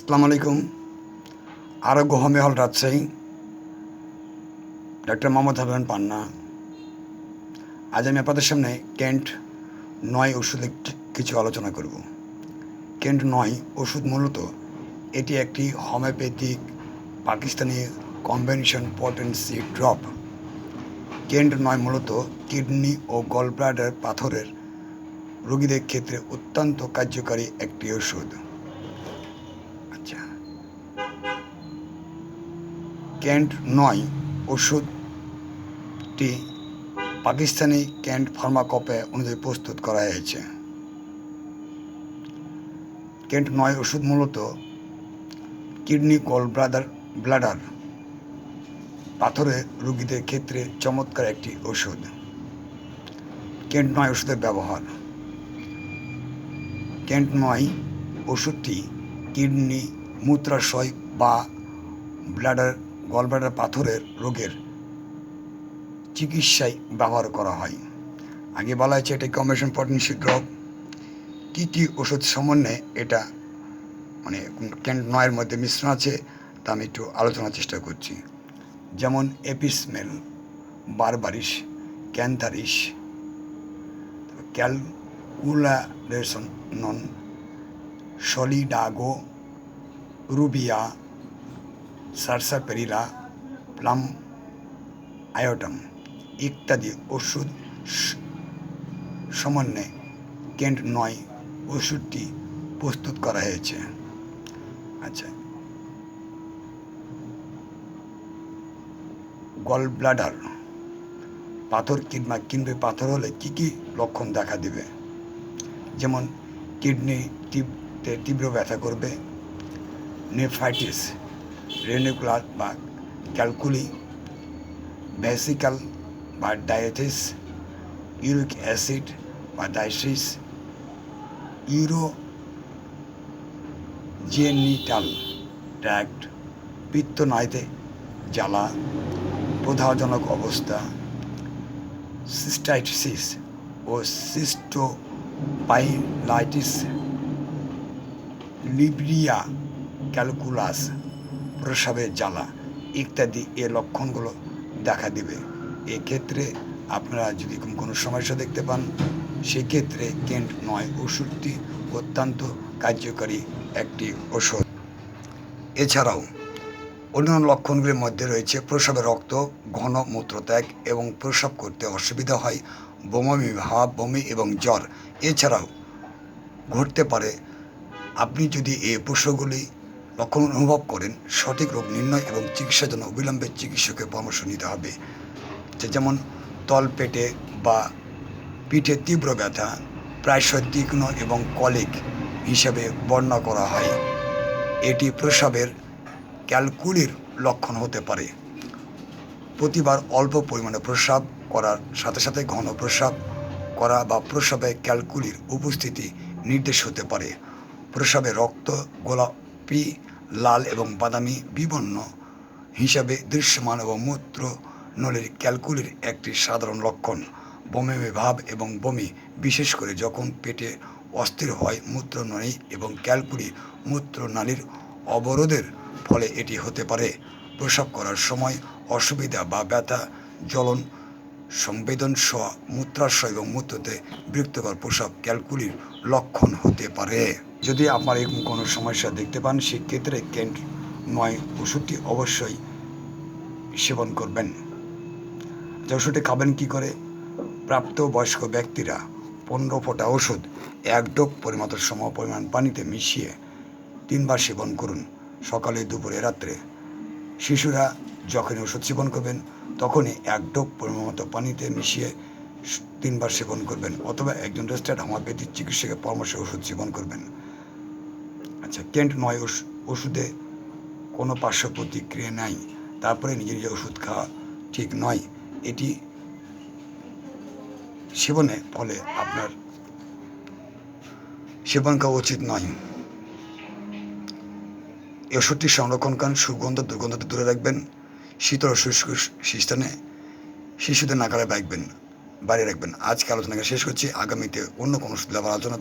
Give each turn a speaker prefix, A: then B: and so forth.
A: আসসালামু আলাইকুম। আরোগ্য হোমে হল রাজশাহী। ডাক্তার মোহাম্মদ হাবিবান পান্না। আজ আমি আপনাদের সামনে কেন্ট নয় ওষুধে কিছু আলোচনা করব। কেন্ট নয় ওষুধ মূলত এটি একটি homeopathic Pakistani combination potency drop. Kent নয় মূলত কিডনি ও গলব্লাডার পাথরের রোগীদের ক্ষেত্রে অত্যন্ত কার্যকারী একটি ওষুধ। ক্যান্ট নয় ওষুধটি পাকিস্তানি ক্যান্ট ফার্মাকপে অনুযায়ী প্রস্তুত করা হয়েছে। ক্যান্ট নয় ওষুধ মূলত কিডনি কল ব্রাদার ব্লাডার, পাথরের রোগীদের ক্ষেত্রে চমৎকার একটি ওষুধ। ক্যান্ট নয় ওষুধের ব্যবহার। ক্যান্ট নয় ওষুধটি কিডনি, মূত্রাশয় বা ব্লাডার গলব্লাডার পাথরের রোগের চিকিৎসায় ব্যবহার করা হয়। আগে বলা হয়েছে এটা কম্বিনেশন পটেন্সি ড্রপ কী কী ওষুধ সমন্বয়ে এটা মানে ক্যান্ট নয়ের মধ্যে মিশ্রণ আছে তা আমি একটু আলোচনার চেষ্টা করছি। যেমন এপিসমেল বারবারিস ক্যান্থারিস ক্যালকুলারেশন, নন, সলিডাগো, রুবিয়া সারসাপেরিলা প্লাম আয়োটম ইত্যাদি ওষুধ সমন্বয়ে কেন্ট নয় ওষুধটি প্রস্তুত করা হয়েছে। আচ্ছা। গল ব্লাডার পাথর কিংবা কিনবে পাথর হলে কী কী লক্ষণ দেখা দেবে? যেমন কিডনি তীব্র ব্যথা করবে নেফ্রাইটিস রেনিকুলার বা ক্যালকুলি ভ্যাসিক্যাল বা ডায়াথিস ইউরিক অ্যাসিড বা ডায়াসিস ইউরো জেনিটাল ট্র্যাক্ট পিত্তনায়তে জ্বালা প্রধাজনক অবস্থা সিস্টাইটিস ও সিস্টোপাইলাইটিস লিব্রিয়া ক্যালকুলাস প্রসাবের জ্বালা ইত্যাদি এ লক্ষণগুলো দেখা দিবে। এক্ষেত্রে আপনারা যদি কোনো- সমস্যা দেখতে পান, সেক্ষেত্রে কেন্ট নয় ওষুধটি অত্যন্ত কার্যকারী একটি ওষুধ। এছাড়াও, অন্যান্য লক্ষণগুলির মধ্যে রয়েছে প্রসাবে রক্ত, ঘন মূত্রত্যাগ এবং প্রসাব করতে অসুবিধা হয়, বমি ভাব, বমি এবং জ্বর। এছাড়াও, ঘটতে পারে, আপনি যদি এই প্রশ্নগুলি লক্ষণ অনুভব করেন, সঠিক রোগ নির্ণয় এবং চিকিৎসার জন্য অবিলম্বে চিকিৎসকের পরামর্শ নিতে হবে। যেমন তল, পেটে বা পিঠে তীব্র ব্যথা প্রায়শই তীক্ষ্ণ এবং কলিক হিসাবে বর্ণনা করা হয়। এটি প্রসাবের ক্যালকুলির লক্ষণ হতে পারে। প্রতিবার অল্প পরিমাণে প্রস্রাব করার সাথে সাথে ঘন প্রস্রাব করা বা প্রস্রাবে ক্যালকুলির উপস্থিতি নির্দেশ হতে পারে। প্রস্রাবে রক্ত, গোলাপি লাল এবং বাদামি বিবর্ণ হিসাবে দৃশ্যমান এবং মূত্র নলের ক্যালকুলির একটি সাধারণ লক্ষণ। বমি ভাব এবং বমি, বিশেষ করে যখন পেটে অস্থির হয় মূত্রনালী এবং ক্যালকুলি মূত্রনালীর অবরোধের ফলে এটি হতে পারে। প্রসব করার সময় অসুবিধা বা ব্যথা, জ্বলন সংবেদন সহ মূত্রাশয় এবং মূত্রতে বিরক্তকর প্রসব ক্যালকুলির লক্ষণ হতে পারে। যদি আপনার এরকম কোনো সমস্যা দেখতে পান, সেক্ষেত্রে কেন্ট নয় ওষুধটি অবশ্যই সেবন করবেন। যে ওষুধটি খাবেন কী করে? প্রাপ্ত বয়স্ক ব্যক্তিরা পনেরো ফোঁটা ওষুধ, এক ডোক পরিমাত্র সম পরিমাণ পানিতে মিশিয়ে তিনবার সেবন করুন সকালে, দুপুরে, রাত্রে। শিশুরা যখন ওষুধ সেবন করবেন, তখনই এক ডোক পরিমাণ মতো পানিতে মিশিয়ে তিনবার সেবন করবেন অথবা একজন রেজিস্টার্ড হোমিওপ্যাথিক চিকিৎসকের পরামর্শে ওষুধ সেবন করবেন। আচ্ছা কেন্ট নয় ওষ- ওষুধে কোনো পার্শ্ব প্রতিক্রিয়া নাই। তারপরে নিজে নিজে ওষুধ খাওয়া ঠিক নয়। এটি সেবনে ফলে আপনার সেবন খাওয়া উচিত নয়। এই ওষুধটি সংরক্ষণ করেন, সুগন্ধ, দুর্গন্ধ দূরে রাখবেন, শীতল শুষ্ক স্থানে শিশুদের নাগালে রাখবেন বাইরে রাখবেন। আজকে আলোচনাকে শেষ করছি। আগামীতে অন্য কোনো ওষুধ আবার আলোচনা